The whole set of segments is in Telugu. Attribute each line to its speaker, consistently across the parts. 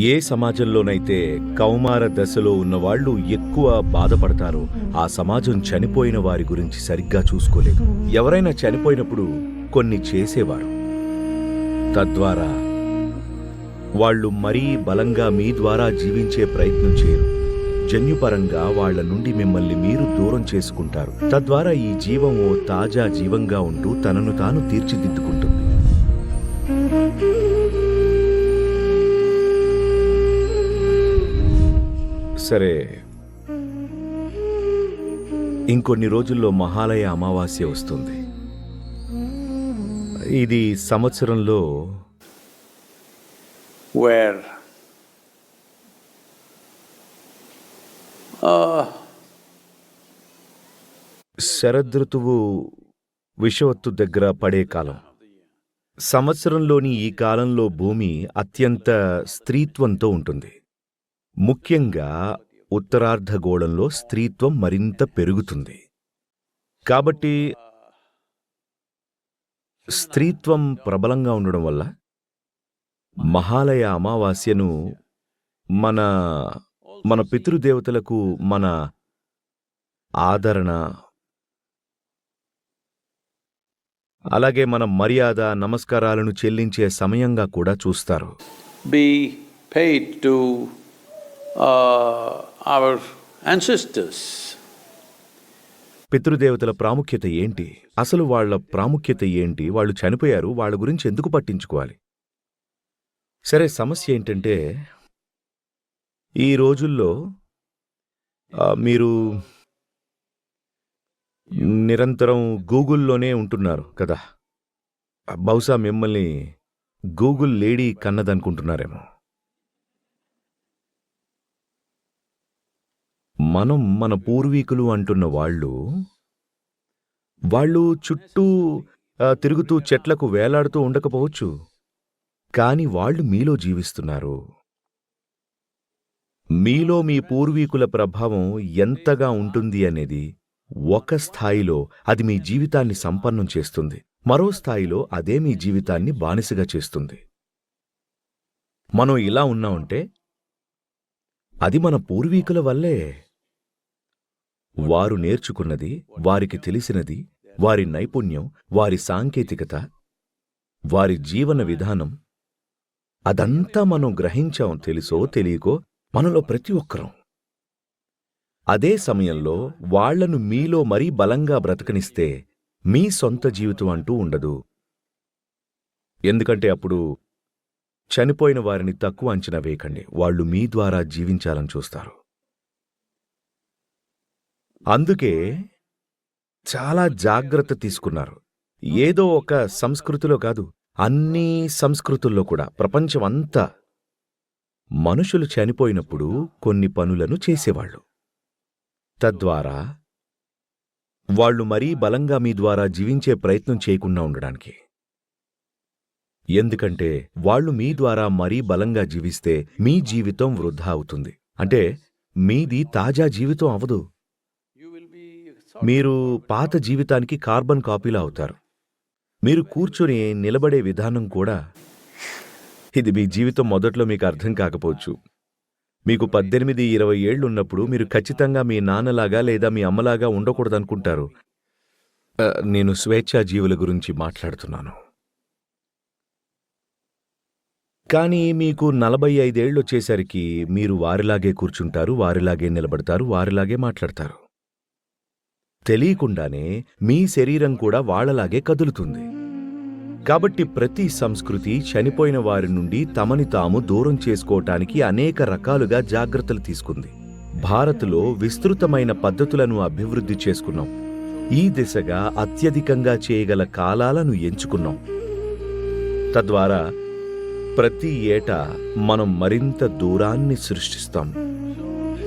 Speaker 1: ఏ సమాజంలోనైతే కౌమార దశలో ఉన్నవాళ్ళు ఎక్కువ బాధపడతారో ఆ సమాజం చనిపోయిన వారి గురించి సరిగ్గా చూసుకోలేదు. ఎవరైనా చనిపోయినప్పుడు కొన్ని చేసేవారు. తద్వారా వాళ్ళు మరీ బలంగా మీ ద్వారా జీవించే ప్రయత్నం చేయరు. జన్యుపరంగా వాళ్ళ నుండి మిమ్మల్ని మీరు దూరం చేసుకుంటారు. తద్వారా ఈ జీవం ఓ తాజా జీవంగా ఉంటూ తనను తాను తీర్చిదిద్దుకుంటుంది. సరే. ఇంకొన్ని రోజుల్లో మహాలయ అమావాస్య వస్తుంది. ఇది సంవత్సరంలో
Speaker 2: where? Uh,
Speaker 1: శరదృతువు విషవత్తు దగ్గర పడే కాలం. సంవత్సరంలోని ఈ కాలంలో భూమి అత్యంత స్త్రీత్వంతో ఉంటుంది. ముఖ్యంగా ఉత్తరార్ధగోళంలో స్త్రీత్వం మరింత పెరుగుతుంది. కాబట్టి స్త్రీత్వం ప్రబలంగా ఉండడం వల్ల మహాలయ అమావాస్యను మన మన పితృదేవతలకు మన ఆదరణ అలాగే మన మర్యాద నమస్కారాలను చెల్లించే సమయంగా కూడా చూస్తారు.
Speaker 2: Be paid to uh, our ancestors.
Speaker 1: పితృదేవతల ప్రాముఖ్యత ఏంటి? అసలు వాళ్ళ ప్రాముఖ్యత ఏంటి? వాళ్ళు చనిపోయారు వాళ్ళ గురించి ఎందుకు పట్టించుకోవాలి? సరే సమస్య ఏంటంటే ఈ రోజుల్లో మీరు నిరంతరం గూగుల్లోనే ఉంటున్నారు కదా. బహుశా మిమ్మల్ని గూగుల్ లేడీ కన్నదనుకుంటున్నారేమో. మనం మన పూర్వీకులు అంటున్న వాళ్ళు వాళ్ళు చుట్టూ తిరుగుతూ చెట్లకు వేలాడుతూ ఉండకపోవచ్చు. కాని వాళ్ళు మీలో జీవిస్తున్నారు. మీలో మీ పూర్వీకుల ప్రభావం ఎంతగా ఉంటుంది అనేది ఒక స్థాయిలో అది మీ జీవితాన్ని సంపన్నం చేస్తుంది. మరో స్థాయిలో అదే మీ జీవితాన్ని బానిసగా చేస్తుంది. మనం ఇలా ఉన్నామంటే అది మన పూర్వీకుల వల్లే. వారు నేర్చుకున్నది వారికి తెలిసినది వారి నైపుణ్యం వారి సాంకేతికత వారి జీవన విధానం. అదంతా మనం గ్రహించాం తెలుసో తెలియకో మనలో ప్రతి ఒక్కరం. అదే సమయంలో వాళ్ళను మీలో మరీ బలంగా బ్రతకనిస్తే మీ సొంత జీవితం అంటూ ఉండదు. ఎందుకంటే అప్పుడు చనిపోయిన వారిని తక్కువ అంచనా వేయకండి. వాళ్ళు మీ ద్వారా జీవించాలని చూస్తారు. అందుకే చాలా జాగ్రత్త తీసుకున్నారు. ఏదో ఒక సంస్కృతిలో కాదు అన్ని సంస్కృతుల్లో కూడా ప్రపంచమంతా మనుషులు చనిపోయినప్పుడు కొన్ని పనులను చేసేవాళ్ళు. తద్వారా వాళ్ళు మరీ బలంగా మీ ద్వారా జీవించే ప్రయత్నం చేయకుండా ఉండడానికి. ఎందుకంటే వాళ్ళు మీ ద్వారా మరీ బలంగా జీవిస్తే మీ జీవితం వృధా అవుతుంది. అంటే మీది తాజా జీవితం అవదు మీరు పాత జీవితానికి కార్బన్ కాపీలా అవుతారు. మీరు కూర్చొని నిలబడే విధానం కూడా ఇది మీ జీవితం మొదట్లో మీకు అర్థం కాకపోవచ్చు. మీకు పద్దెనిమిది ఇరవై ఏళ్ళున్నప్పుడు మీరు ఖచ్చితంగా మీ నాన్నలాగా లేదా మీ అమ్మలాగా ఉండకూడదనుకుంటారు. నేను స్వేచ్ఛా జీవుల గురించి మాట్లాడుతున్నాను. కానీ మీకు నలభై ఐదేళ్ళు వచ్చేసరికి మీరు వారిలాగే కూర్చుంటారు వారిలాగే నిలబడతారు వారిలాగే మాట్లాడతారు. తెలియకుండానే మీ శరీరం కూడా వాళ్ళలాగే కదులుతుంది. కాబట్టి ప్రతి సంస్కృతి చనిపోయిన వారి నుండి తమని తాము దూరం చేసుకోవటానికి అనేక రకాలుగా జాగ్రత్తలు తీసుకుంది. భారత్లో విస్తృతమైన పద్ధతులను అభివృద్ధి చేసుకున్నాం. ఈ దిశగా అత్యధికంగా చేయగల కాలాలను ఎంచుకున్నాం. తద్వారా ప్రతి ఏటా మనం మరింత దూరాన్ని సృష్టిస్తాం.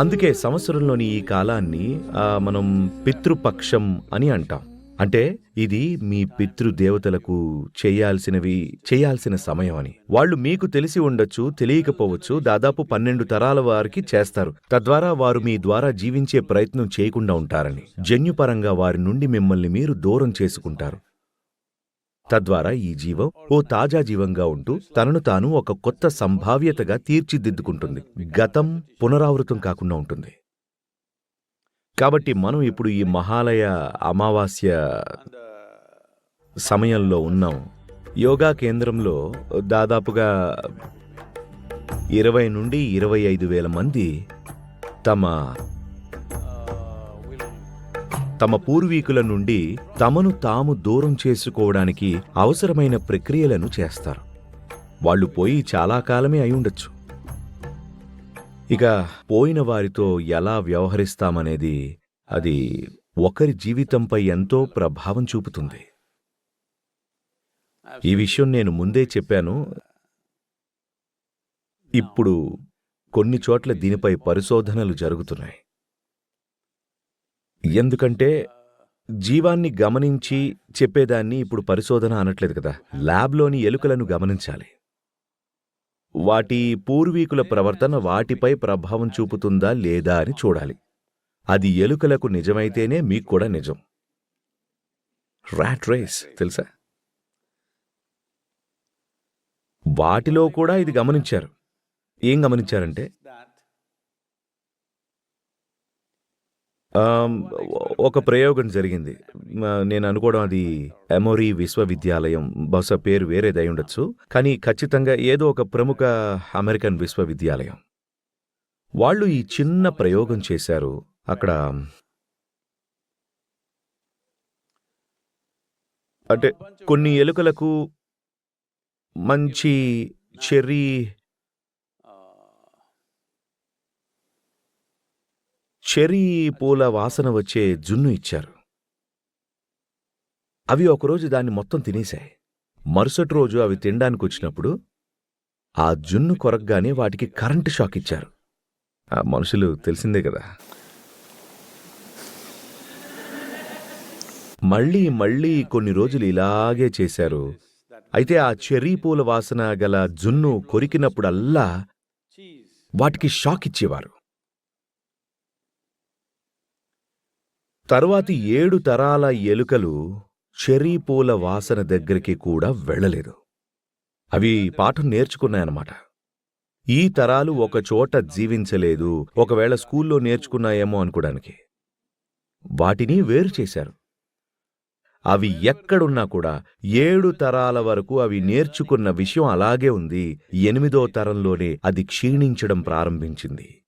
Speaker 1: అందుకే సంవత్సరంలోని ఈ కాలాన్ని మనం పితృపక్షం అని అంటాం. అంటే ఇది మీ పితృదేవతలకు చేయాల్సినవి చేయాల్సిన సమయం అని. వాళ్ళు మీకు తెలిసి ఉండొచ్చు తెలియకపోవచ్చు దాదాపు పన్నెండు తరాల వారికి చేస్తారు. తద్వారా వారు మీ ద్వారా జీవించే ప్రయత్నం చేయకుండా ఉంటారని. జన్యుపరంగా వారి నుండి మిమ్మల్ని మీరు దూరం చేసుకుంటారు. తద్వారా ఈ జీవం ఓ తాజా జీవంగా ఉంటూ తనను తాను ఒక కొత్త సంభావ్యతగా తీర్చిదిద్దుకుంటుంది. గతం పునరావృతం కాకుండా ఉంటుంది. కాబట్టి మనం ఇప్పుడు ఈ మహాలయ అమావాస్య సమయంలో ఉన్నాం. యోగా కేంద్రంలో దాదాపుగా ఇరవై నుండి ఇరవై ఐదు వేల మంది తమ తమ పూర్వీకుల నుండి తమను తాము దూరం చేసుకోవడానికి అవసరమైన ప్రక్రియలను చేస్తారు. వాళ్ళు పోయి చాలా కాలమే అయి ఉండొచ్చు. ఇక పోయిన వారితో ఎలా వ్యవహరిస్తామనేది అది ఒకరి జీవితంపై ఎంతో ప్రభావం చూపుతుంది. ఈ విషయం నేను ముందే చెప్పాను. ఇప్పుడు కొన్ని చోట్ల దీనిపై పరిశోధనలు జరుగుతున్నాయి. ఎందుకంటే జీవాన్ని గమనించి చెప్పేదాన్ని ఇప్పుడు పరిశోధన అనట్లేదు కదా. ల్యాబ్లోని ఎలుకలను గమనించాలి. వాటి పూర్వీకుల ప్రవర్తన వాటిపై ప్రభావం చూపుతుందా లేదా అని చూడాలి. అది ఎలుకలకు నిజమైతేనే మీకు కూడా నిజం. ర్యాట్ రేస్ తెలుసా? వాటిలో కూడా ఇది గమనించారు. ఏం గమనించారంటే ఒక ప్రయోగం జరిగింది. నేను అనుకోవడం అది ఎమోరీ విశ్వవిద్యాలయం బహుశా పేరు వేరేది అయి ఉండొచ్చు కానీ ఖచ్చితంగా ఏదో ఒక ప్రముఖ అమెరికన్ విశ్వవిద్యాలయం. వాళ్ళు ఈ చిన్న ప్రయోగం చేశారు అక్కడ అంటే కొన్ని ఎలుకలకు మంచి చెర్రీ చెర్రీ పూల వాసన వచ్చే జున్ను ఇచ్చారు. అవి ఒకరోజు దాన్ని మొత్తం తినేశాయి. మరుసటి రోజు అవి తినడానికి వచ్చినప్పుడు ఆ జున్ను కొరగ్గానే వాటికి కరెంటు షాక్ ఇచ్చారు. ఆ మనుషులు తెలిసిందే కదా. మళ్ళీ మళ్ళీ కొన్ని రోజులు ఇలాగే చేశారు. అయితే ఆ చెర్రీ పూల వాసన గల జున్ను కొరికినప్పుడల్లా వాటికి షాక్ ఇచ్చేవారు. తరువాతి ఏడు తరాల ఎలుకలు చెర్రీ పూల వాసన దగ్గరికి కూడా వెళ్ళలేదు. అవి పాఠం నేర్చుకున్నాయన్నమాట. ఈ తరాలు ఒక చోట జీవించలేదు ఒకవేళ స్కూల్లో నేర్చుకున్నాయేమో అనుకోడానికి వాటిని వేరు చేశారు. అవి ఎక్కడున్నా కూడా ఏడు తరాల వరకు అవి నేర్చుకున్న విషయం అలాగే ఉంది. ఎనిమిదో తరంలోనే అది క్షీణించడం ప్రారంభించింది.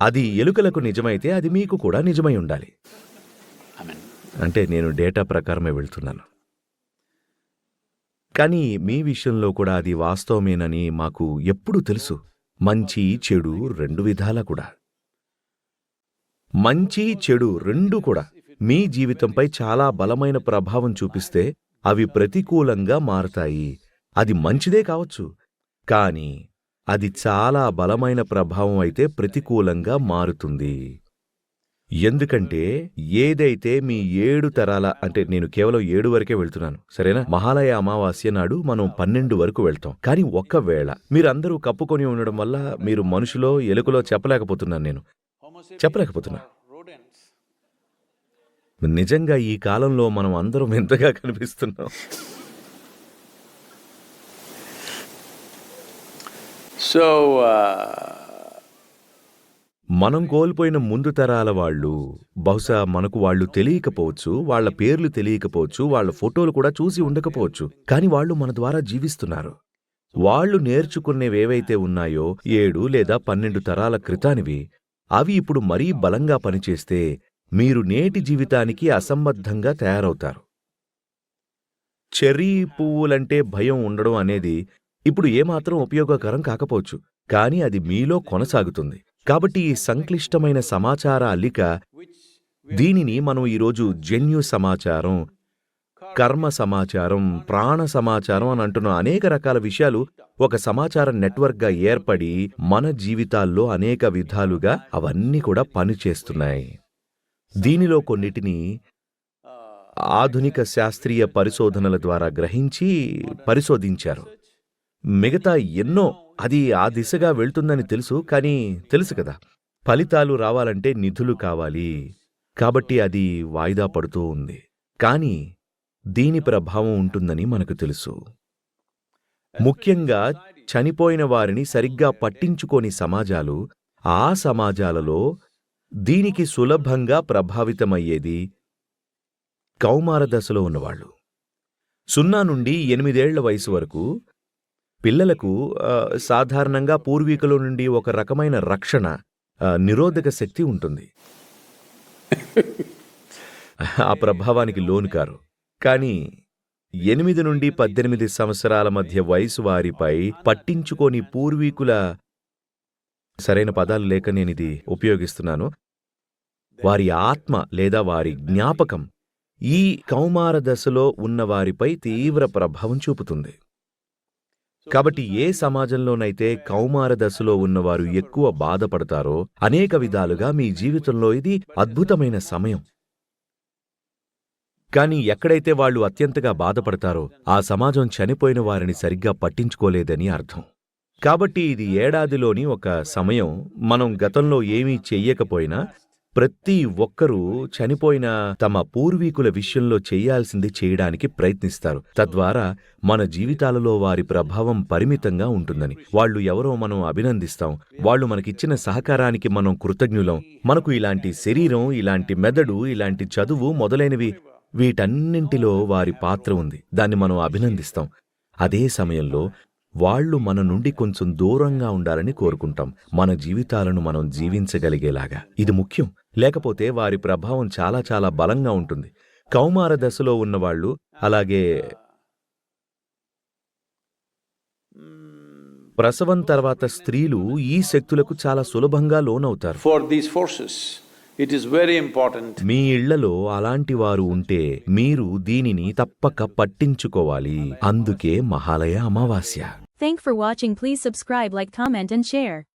Speaker 1: అది ఎలుకలకు నిజమైతే అది మీకు కూడా నిజమై ఉండాలి. అంటే నేను డేటా ప్రకారమే వెళ్తున్నాను. కానీ మీ విషయంలో కూడా అది వాస్తవమేనని మాకు ఎప్పుడూ తెలుసు. మంచి చెడు రెండు విధాలా కూడా. మంచి చెడు రెండు కూడా మీ జీవితంపై చాలా బలమైన ప్రభావం చూపిస్తే అవి ప్రతికూలంగా మారతాయి. అది మంచిదే కావచ్చు. కానీ అది చాలా బలమైన ప్రభావం అయితే ప్రతికూలంగా మారుతుంది. ఎందుకంటే ఏదైతే మీ ఏడు తరాల అంటే నేను కేవలం ఏడు వరకే వెళ్తున్నాను సరేనా? మహాలయ అమావాస్య నాడు మనం పన్నెండు వరకు వెళ్తాం. కానీ ఒక్కవేళ మీరందరూ కప్పుకొని ఉండడం వల్ల మీరు మనుషులో ఎలుకలో చెప్పలేకపోతున్నాను నేను. చెప్పలేకపోతున్నా. నిజంగా ఈ కాలంలో మనం అందరం ఎంతగా కనిపిస్తున్నాం?
Speaker 2: సో uh,
Speaker 1: మనం కోల్పోయిన ముందు తరాల వాళ్ళు బహుశా మనకు వాళ్ళు తెలియకపోవచ్చు వాళ్ళ పేర్లు తెలియకపోవచ్చు వాళ్ళ ఫోటోలు కూడా చూసి ఉండకపోవచ్చు. కానీ వాళ్ళు మన ద్వారా జీవిస్తున్నారు. వాళ్ళు నేర్చుకునేవేవైతే ఉన్నాయో ఏడు లేదా పన్నెండు తరాల క్రితానివి అవి ఇప్పుడు మరీ బలంగా పనిచేస్తే మీరు నేటి జీవితానికి అసంబద్ధంగా తయారవుతారు. చెర్రీ పువ్వులంటే భయం ఉండడం అనేది ఇప్పుడు ఏమాత్రం ఉపయోగకరం కాకపోవచ్చు కానీ అది మీలో కొనసాగుతుంది. కాబట్టి ఈ సంక్లిష్టమైన సమాచార అల్లిక దీనిని మనం ఈరోజు జన్యు సమాచారం కర్మ సమాచారం ప్రాణ సమాచారం అని అంటున్న అనేక రకాల విషయాలు ఒక సమాచార నెట్వర్క్గా ఏర్పడి మన జీవితాల్లో అనేక విధాలుగా అవన్నీ కూడా పనిచేస్తున్నాయి. దీనిలో కొన్నిటిని ఆధునిక శాస్త్రీయ పరిశోధనల ద్వారా గ్రహించి పరిశోధించారు. మిగతా ఎన్నో అది ఆ దిశగా వెళ్తుందని తెలుసు కానీ తెలుసు కదా. ఫలితాలు రావాలంటే నిధులు కావాలి. కాబట్టి అది వాయిదా పడుతూ ఉంది. కానీ దీని ప్రభావం ఉంటుందని మనకు తెలుసు. ముఖ్యంగా చనిపోయిన వారిని సరిగ్గా పట్టించుకోని సమాజాలు ఆ సమాజాలలో దీనికి సులభంగా ప్రభావితమయ్యేది కౌమార దశలో ఉన్నవాళ్ళు. సున్నా నుండి ఎనిమిదేళ్ళ వయసు వరకు పిల్లలకు సాధారణంగా పూర్వీకుల నుండి ఒక రకమైన రక్షణ నిరోధక శక్తి ఉంటుంది. ఆ ప్రభావానికి లోను కారు. కానీ ఎనిమిది నుండి పద్దెనిమిది సంవత్సరాల మధ్య వయసు వారిపై పట్టించుకోని పూర్వీకుల సరైన పదాలు లేక నేనిది ఉపయోగిస్తున్నాను. వారి ఆత్మ లేదా వారి జ్ఞాపకం ఈ కౌమార దశలో ఉన్న వారిపై తీవ్ర ప్రభావం చూపుతుంది. కాబట్టి ఏ సమాజంలోనైతే కౌమార దశలో ఉన్నవారు ఎక్కువ బాధపడతారో అనేక విధాలుగా మీ జీవితంలో ఇది అద్భుతమైన సమయం. కానీ ఎక్కడైతే వాళ్ళు అత్యంతగా బాధపడతారో ఆ సమాజం చనిపోయిన వారిని సరిగ్గా పట్టించుకోలేదని అర్థం. కాబట్టి ఇది ఏడాదిలోని ఒక సమయం. మనం గతంలో ఏమీ చెయ్యకపోయినా ప్రతి ఒక్కరూ చనిపోయిన తమ పూర్వీకుల విషయంలో చేయాల్సింది చేయడానికి ప్రయత్నిస్తారు. తద్వారా మన జీవితాలలో వారి ప్రభావం పరిమితంగా ఉంటుందని. వాళ్ళు ఎవరో మనం అభినందిస్తాం. వాళ్ళు మనకిచ్చిన సహకారానికి మనం కృతజ్ఞులం. మనకు ఇలాంటి శరీరం ఇలాంటి మెదడు ఇలాంటి చదువు మొదలైనవి వీటన్నింటిలో వారి పాత్ర ఉంది. దాన్ని మనం అభినందిస్తాం. అదే సమయంలో వాళ్ళు మన నుండి కొంచెం దూరంగా ఉండాలని కోరుకుంటాం. మన జీవితాలను మనం జీవించగలిగేలాగా. ఇది ముఖ్యం. లేకపోతే వారి ప్రభావం చాలా చాలా బలంగా ఉంటుంది. కౌమార దశలో ఉన్నవాళ్ళు అలాగే ప్రసవం తర్వాత స్త్రీలు ఈ శక్తులకు చాలా సులభంగా లోనవుతారు.
Speaker 2: For these forces, it is very important.
Speaker 1: మీ ఇళ్ళలో అలాంటి వారు ఉంటే మీరు దీనిని తప్పక పట్టించుకోవాలి. అందుకే మహాలయ అమావాస్య.
Speaker 3: Thank for watching. Please subscribe like comment and share.